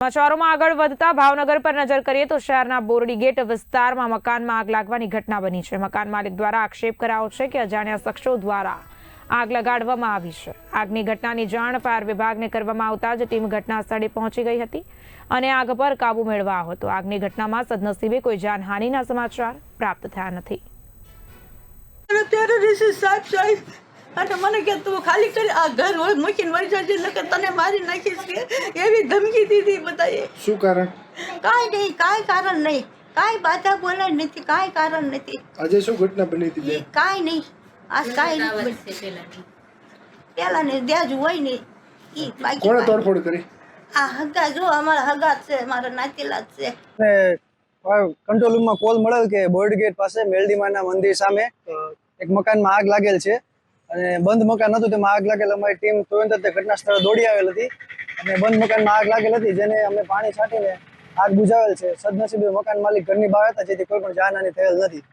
સમાચારોમાં આગળ વધતા ભાવનગર પર નજર કરીએ તો શહેરના બોરડી ગેટ વિસ્તારમાં મકાનમાં આગ લાગવાની ઘટના બની છે. મકાન માલિક દ્વારા આક્ષેપ કરાયો છે કે અજાણ્યા શખ્સો દ્વારા આગ લગાડવામાં આવી છે. આગની ઘટનાની જાણ ફાયર વિભાગને કરવામાં આવતા જ ટીમ ઘટના સ્થળે પહોંચી ગઈ હતી અને આગ પર કાબુ મેળવા હતો. આગની ઘટનામાં સદનસીબે કોઈ જાનહાનિના સમાચાર પ્રાપ્ત થયા નથી. અને મને કે તું ખાલી કરી આ ઘર હોય મૂકીને વળી જજે નકર તને મારી નાખીશ કે? એવી ધમકી દીધી બધાએ. શું કારણ? કાંઈ નહીં કાંઈ કારણ નહીં. કાંઈ બાધા બોલાય નથી કાંઈ કારણ નથી. આજે શું ઘટના બની હતી કાંઈ નહીં. આ કાંઈ નહીં. પેલા ને દ્યાજ હોય ને ઈ બાકી કોણે તોડફોડ કરી? આ હગા જો અમારા હગા છે મારા નાતીલા છે. કંટ્રોલ રૂમમાં કોલ મળેલ કે બોર્ડ ગેટ પાસે મેલડીમાના મંદિર સામે એક મકાનમાં આગ લાગેલ છે. અને બંધ મકાન હતું તેમાં આગ લાગેલ અમારી ટીમ તુરંત જ ઘટના સ્થળે દોડી આવેલ હતી. અને બંધ મકાનમાં આગ લાગેલ હતી, જેને અમે પાણી છાંટીને આગ બુઝાવેલ છે. સદનસીબે મકાન માલિક ઘરની બહાર હતા, જેથી કોઈ પણ જાનહાની થયેલ નથી.